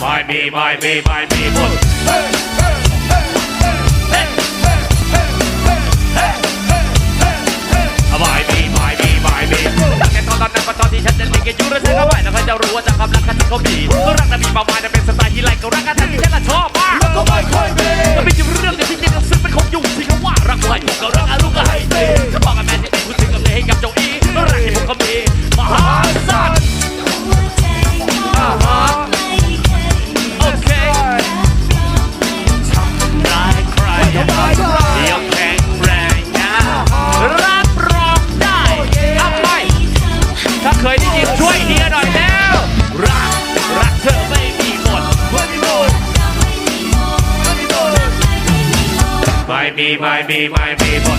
ไม่มีไม่มีไม่มีหมดไม่มีไม่มีไม่มีตั้งแต่ตอนนั้นก็ตอนที่ฉันจะเล่นกับยูแล้วเธอก็ไม่แล้วก็จะรู้ว่าจากความรักกันที่เขามีก็รักแต่มีประมาณจะเป็นสไตล์ที่ไรก็รักกันทั้งที่ฉันน่ะชอบมากแล้วก็ไม่ค่อยมีมันไม่ใช่เรื่องเดียว ยได้ยินช่วยเฮียหน่อยแล้ว รัก รักเธอไม่มีหมดไม่มีหมดไม่มีไม่มีไม่มีหมด